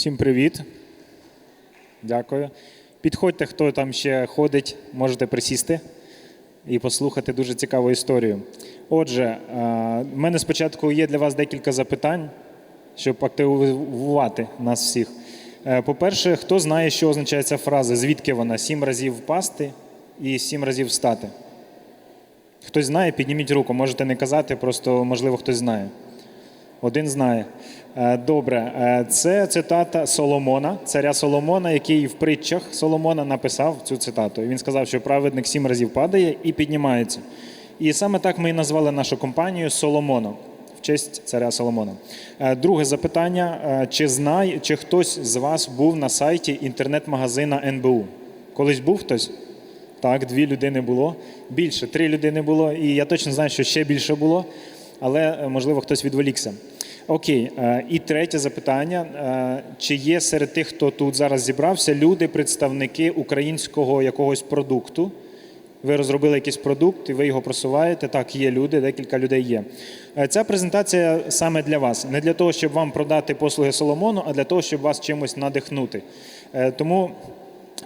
Всім привіт. Дякую. Підходьте, хто там ще ходить, можете присісти і послухати дуже цікаву історію. Отже, е, в мене спочатку є для вас декілька запитань, щоб активувати нас всіх. Е, По-перше, хто знає, що означає ця фраза? Звідки вона? Сім разів впасти і сім разів встати. Хтось знає, підніміть руку, можете не казати, просто можливо хтось знає. Один знає. Е, Добре, Е, це цитата Соломона, царя Соломона, який в притчах Соломона написав цю цитату. І Він сказав, що праведник сім разів падає і піднімається. І саме так ми і назвали нашу компанію Соломоном в честь царя Соломона. Е, Друге запитання: чи знає, чи хтось з вас був на сайті інтернет-магазина НБУ? Колись був хтось? Так, дві людини було. Більше, три людини було, і я точно знаю, що ще більше було, але е, можливо хтось відволікся. Окей, е, і третє запитання: Е, чи є серед тих, хто тут зараз зібрався, люди, представники українського якогось продукту? Ви розробили якийсь продукт і ви його просуваєте. Так, є люди, декілька людей є. Ця презентація саме для вас, не для того, щоб вам продати послуги Соломону, а для того, щоб вас чимось надихнути. Тому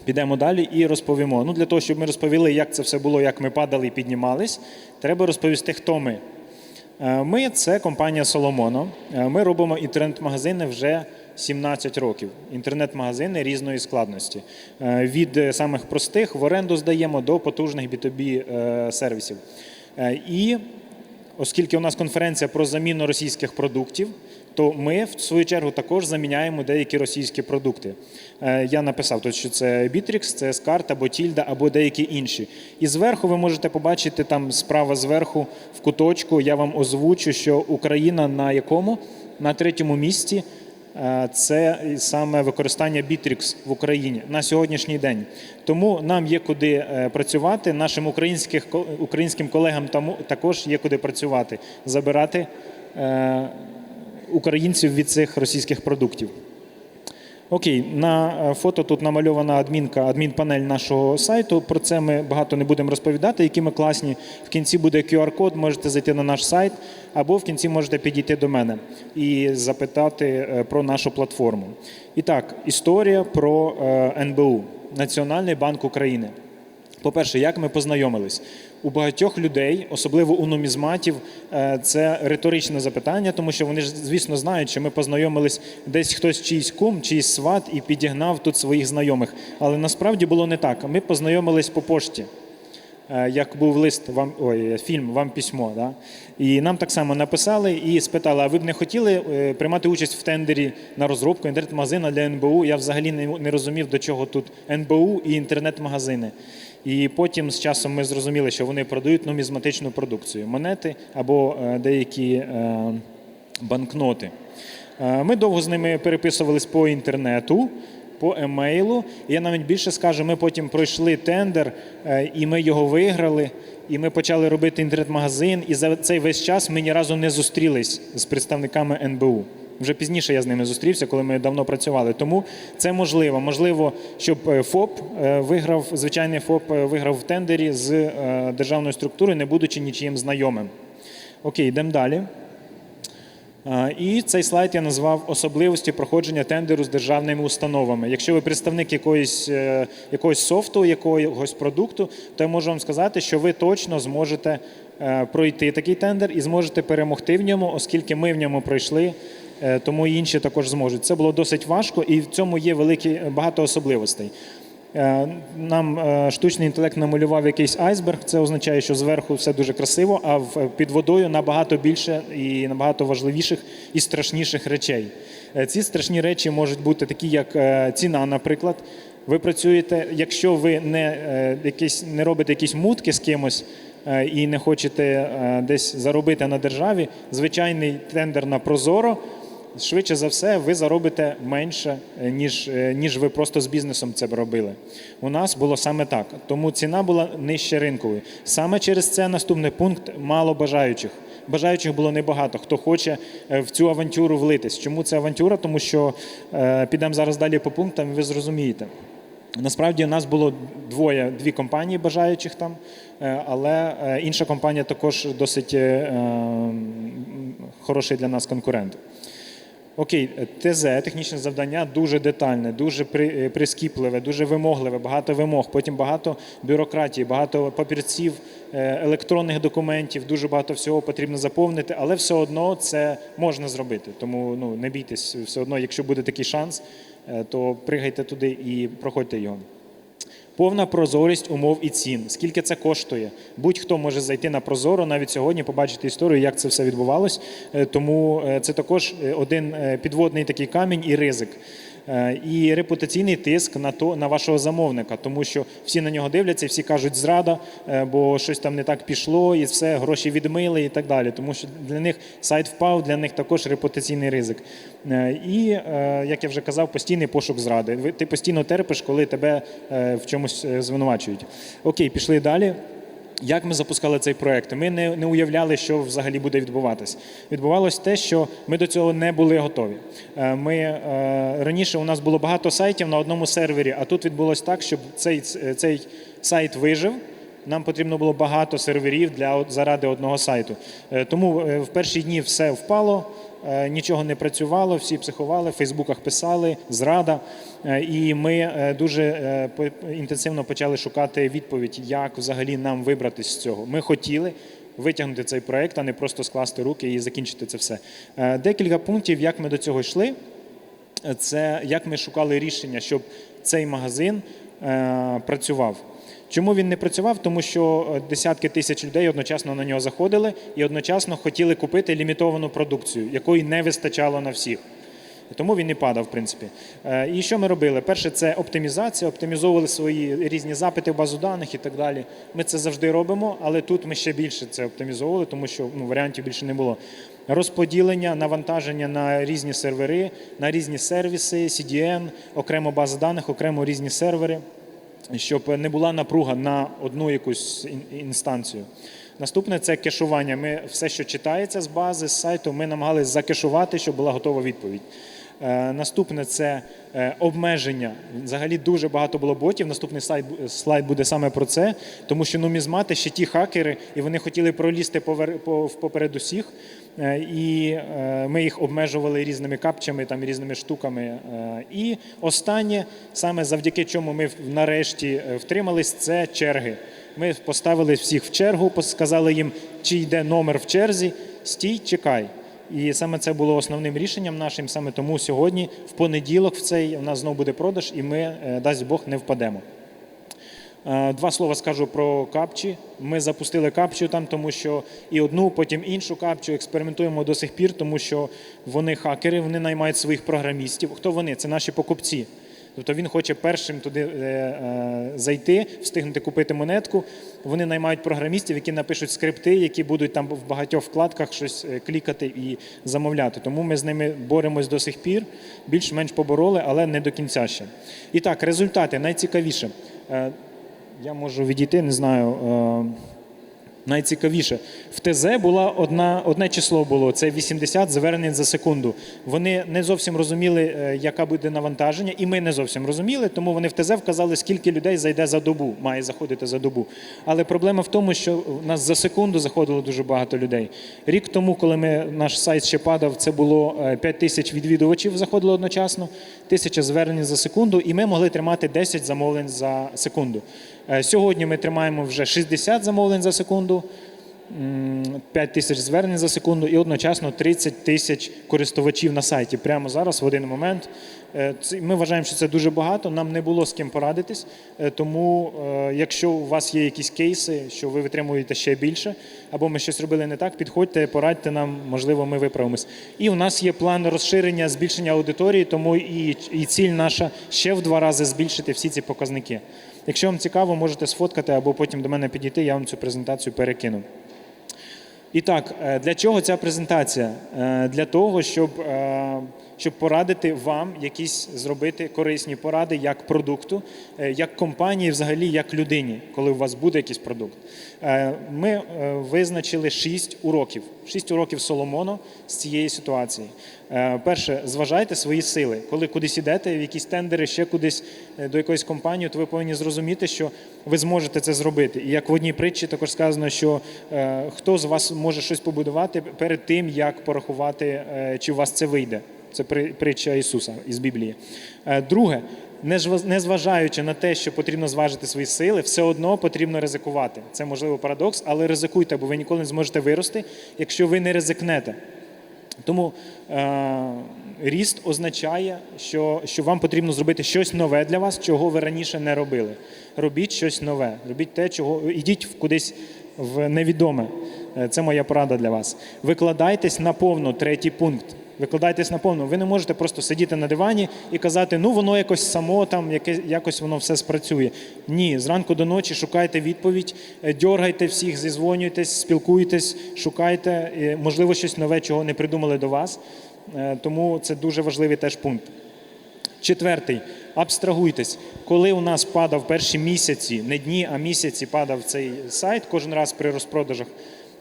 Підемо далі і розповімо. Ну, для того, щоб ми розповіли, як це все було, як ми падали і піднімались, треба розповісти, хто ми. Е, Ми це компанія Соломоно. Е, Ми робимо інтернет-магазини вже 17 років. Інтернет-магазини різної складності. Е, Від самих простих в оренду здаємо до потужних B2B е, сервісів. І оскільки у нас конференція про заміну російських продуктів, то ми в свою чергу також заміняємо деякі російські продукти. Е, Я написав тут, що це Bittrex, це Скарт або Тільда, або деякі інші. І зверху ви можете побачити там справа зверху в куточку. Я вам озвучу, що Україна на якому? На третьому місці. Е, Це саме використання Bittrex в Україні на сьогоднішній день. Тому нам є куди е, працювати. Нашим українським колегам також є куди працювати, забирати українців від цих російських продуктів. Окей, на е, фото тут намальована адмінка, адмінпанель нашого сайту. Про це ми багато не будемо розповідати, які ми класні. В кінці буде QR-код, можете зайти на наш сайт, або в кінці можете підійти до мене і запитати е, про нашу платформу. І так, історія про е, НБУ Національний банк України. По-перше, як ми познайомились? У багатьох людей, особливо у нумізматів, е, це риторичне запитання, тому що вони ж, звісно, знають, що ми познайомились десь хтось чийсь кум, чийсь сват і підігнав тут своїх знайомих. Але насправді було не так. Ми познайомились по пошті. Е, Як був лист вам ой, фільм Вам письмо, да? і нам так само написали і спитали: а ви б не хотіли е, приймати участь в тендері на розробку інтернет-магазина для НБУ? Я взагалі не, розумів, до чого тут НБУ і інтернет-магазини. І потім з часом ми зрозуміли, що вони продають нумізматичну продукцію монети або е, деякі банкноти. Ми довго з ними переписувались по інтернету, по емейлу. І я навіть більше скажу, ми потім пройшли тендер, е, і ми його виграли. І ми почали робити інтернет-магазин. І за цей весь час ми ні разу не зустрілись з представниками НБУ. Вже пізніше я з ними зустрівся, коли ми давно працювали. Тому це можливо. Можливо, щоб е, ФОП е, виграв, звичайний ФОП виграв в тендері з державною структурою, не будучи нічиїм знайомим. Окей, йдемо далі. І цей слайд я назвав особливості проходження тендеру з державними установами. Якщо ви представник якоїсь, е, якогось софту, якогось продукту, то я можу вам сказати, що ви точно зможете е, пройти такий тендер і зможете перемогти в ньому, оскільки ми в ньому пройшли, е, тому інші також зможуть. Це було досить важко, і в цьому є великі багато особливостей. Е, Нам е, штучний інтелект намалював якийсь айсберг. Це означає, що зверху все дуже красиво, а в- під водою набагато більше і набагато важливіших і страшніших речей. Е, Ці страшні речі можуть бути такі, як е, ціна, наприклад. Ви працюєте, якщо ви не, е, якісь, не робите якісь мутки з кимось е, і не хочете е, десь заробити на державі, звичайний тендер на Прозоро швидше за все, ви заробите менше, е, ніж, е, ніж ви просто з бізнесом це робили. У нас було саме так. Тому ціна була нижче ринкової. Саме через це наступний пункт мало бажаючих. Бажаючих було небагато. Хто хоче е, в цю авантюру влитись. Чому це авантюра? Тому що е, підемо зараз далі по пунктам, і ви зрозумієте. Насправді у нас було двоє, дві компанії бажаючих там, але інша компанія також досить е, хороший для нас конкурент. Окей, ТЗ, технічне завдання, дуже детальне, дуже е, прискіпливе, дуже вимогливе, багато вимог, потім багато бюрократії, багато папірців, е, електронних документів, дуже багато всього потрібно заповнити, але все одно це можна зробити. Тому ну, не бійтесь, все одно, якщо буде такий шанс, е, то пригайте туди і проходьте його. Повна прозорість умов і цін. Скільки це коштує? Будь-хто може зайти на Прозоро навіть сьогодні, побачити історію, як це все відбувалось. Е, Тому е, це також е, один підводний такий камінь і ризик. Е, І репутаційний тиск на то на вашого замовника, тому що всі на нього дивляться, всі кажуть зрада, е, бо щось там не так пішло, і все гроші відмили і так далі. Тому що для них сайт впав, для них також репутаційний ризик. Е, І як я вже казав, постійний пошук зради. Ти постійно терпиш, коли тебе в чомусь звинувачують. Окей, пішли далі. Як ми запускали цей проект? Ми не, не уявляли, що взагалі буде відбуватись. Відбувалось те, що ми до цього не були готові. Е, Ми е, раніше у нас було багато сайтів на одному сервері, а тут відбулось так, щоб цей, цей сайт вижив. Нам потрібно було багато серверів для заради одного сайту. Е, Тому е, в перші дні все впало. Е, Нічого не працювало, всі психували, в Фейсбуках писали, зрада. Е, І ми е, дуже інтенсивно почали шукати відповідь, як взагалі нам вибратися з цього. Ми хотіли витягнути цей проект, а не просто скласти руки і закінчити це все. Декілька пунктів, як ми до цього йшли це як ми шукали рішення, щоб цей магазин працював. Чому він не працював? Тому що е, десятки тисяч людей одночасно на нього заходили і одночасно хотіли купити лімітовану продукцію, якої не вистачало на всіх. Тому він не падав, в принципі. Е, І що ми робили? Перше, це оптимізація, оптимізовували свої різні запити в базу даних і так далі. Ми це завжди робимо, але тут ми ще більше це оптимізовували, тому що ну, варіантів більше не було. Розподілення, навантаження на різні сервери, на різні сервіси, CDN, окремо база даних, окремо різні сервери, щоб не була напруга на одну якусь ін- інстанцію. Наступне це кешування. Ми все, що читається з бази, з сайту, ми намагалися закешувати, щоб була готова відповідь. Е, Наступне це е, обмеження. Взагалі дуже багато було ботів. Наступний слайд, слайд буде саме про це, тому що нумізмати ще ті хакери, і вони хотіли пролізти поперед усіх. Е, І ми їх обмежували різними капчами, там різними штуками. І останнє, саме завдяки чому ми нарешті втримались, це черги. Ми поставили всіх в чергу, сказали їм, чи йде номер в черзі, стій, чекай. І саме це було основним рішенням нашим. Саме тому сьогодні, в понеділок, в цей у нас знову буде продаж, і ми, е, дасть Бог, не впадемо. Е, Два слова скажу про капчі. Ми запустили капчу там, тому що і одну, потім іншу капчу експериментуємо до сих пір, тому що вони хакери, вони наймають своїх програмістів. Хто вони? Це наші покупці. Тобто він хоче першим туди е, е, зайти, встигнути купити монетку. Вони наймають програмістів, які напишуть скрипти, які будуть там в багатьох вкладках щось е, клікати і замовляти. Тому ми з ними боремось до сих пір, більш-менш побороли, але не до кінця ще. І так, результати найцікавіше. Я можу відійти, не знаю. Найцікавіше. В ТЗ була одна, одне число було це 80 звернень за секунду. Вони не зовсім розуміли, е, яка буде навантаження, і ми не зовсім розуміли, тому вони в ТЗ вказали, скільки людей зайде за добу, має заходити за добу. Але проблема в тому, що в нас за секунду заходило дуже багато людей. Рік тому, коли ми, наш сайт ще падав, це було е, 5 тисяч відвідувачів заходило одночасно, тисяча звернень за секунду, і ми могли тримати 10 замовлень за секунду. Е, Сьогодні ми тримаємо вже 60 замовлень за секунду, 5 тисяч звернень за секунду і одночасно 30 тисяч користувачів на сайті. Прямо зараз, в один момент. Е, Ми вважаємо, що це дуже багато. Нам не було з ким порадитись. Е, Тому, е, якщо у вас є якісь кейси, що ви витримуєте ще більше, або ми щось робили не так, підходьте, порадьте нам, можливо, ми виправимось. І у нас є план розширення, збільшення аудиторії, тому і, і ціль наша ще в два рази збільшити всі ці показники. Якщо вам цікаво, можете сфоткати або потім до мене підійти, я вам цю презентацію перекину. І так, е, для чого ця презентація? Е, Для того, щоб, е, щоб порадити вам якісь зробити корисні поради як продукту, е, як компанії, взагалі як людині, коли у вас буде якийсь продукт. Е, Ми е, визначили шість уроків. Шість уроків Соломоно з цієї ситуації. Перше, зважайте свої сили. Коли кудись ідете, в якісь тендери, ще кудись до якоїсь компанії, то ви повинні зрозуміти, що ви зможете це зробити. І як в одній притчі також сказано, що хто з вас може щось побудувати перед тим, як порахувати, чи у вас це вийде. Це при- притча Ісуса із Біблії. Е, Друге, незважаючи на те, що потрібно зважити свої сили, все одно потрібно ризикувати. Це можливо парадокс, але ризикуйте, бо ви ніколи не зможете вирости, якщо ви не ризикнете. Тому е, ріст означає, що, що вам потрібно зробити щось нове для вас, чого ви раніше не робили. Робіть щось нове, робіть те, чого ідіть кудись в невідоме. Е, Це моя порада для вас. Викладайтесь наповну, третій пункт. Викладайтесь наповну. Ви не можете просто сидіти на дивані і казати, ну воно якось само там, яке, якось воно все спрацює. Ні, зранку до ночі шукайте відповідь, е, дьоргайте всіх, зізвонюйтесь, спілкуйтесь, шукайте, можливо, щось нове, чого не придумали до вас. Е, Тому це дуже важливий теж пункт. Четвертий. Абстрагуйтесь. Коли у нас падав перші місяці, не дні, а місяці падав цей сайт кожен раз при розпродажах,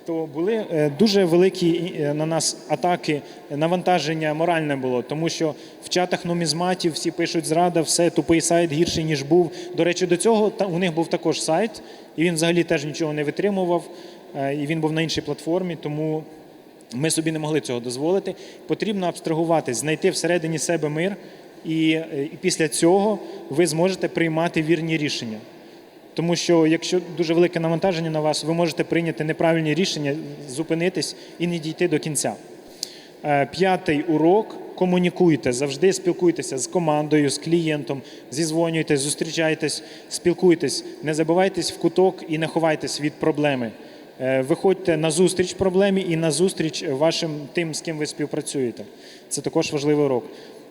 то були е, дуже великі е, на нас атаки, навантаження моральне було, тому що в чатах нумізматів всі пишуть зрада, все, тупий сайт гірший, ніж був. До речі, до цього у них був також сайт, і він взагалі теж нічого не витримував, е, і він був на іншій платформі, тому ми собі не могли цього дозволити. Потрібно абстрагуватись, знайти всередині себе мир, і, і після цього ви зможете приймати вірні рішення. Тому що якщо дуже велике навантаження на вас, ви можете прийняти неправильні рішення, зупинитись і не дійти до кінця. Е, П'ятий урок. Комунікуйте, завжди спілкуйтеся з командою, з клієнтом, зізвонюйтесь, зустрічайтесь, спілкуйтесь, не забивайтесь в куток і не ховайтесь від проблеми. Е, Виходьте на зустріч проблемі і на зустріч вашим тим, з ким ви співпрацюєте. Це також важливий урок.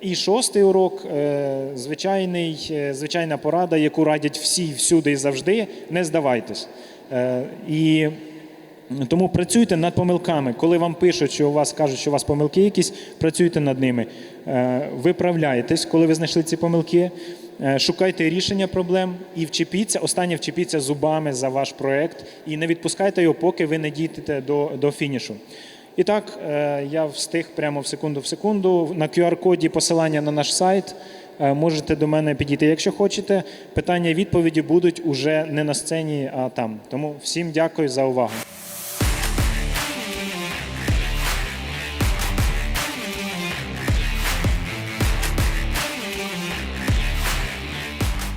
І шостий урок е, звичайний, е, звичайна порада, яку радять всі всюди і завжди. Не здавайтесь. Е, І тому працюйте над помилками. Коли вам пишуть, що у вас кажуть, що у вас помилки якісь, працюйте над ними. Виправляєтесь, коли ви знайшли ці помилки. Шукайте рішення проблем і вчепіться. Останнє вчепіться зубами за ваш проект і не відпускайте його, поки ви не дійдете до, до фінішу. І так, е, я встиг прямо в секунду в секунду. На QR-коді посилання на наш сайт. Е, Можете до мене підійти, якщо хочете. Питання відповіді будуть уже не на сцені, а там. Тому всім дякую за увагу.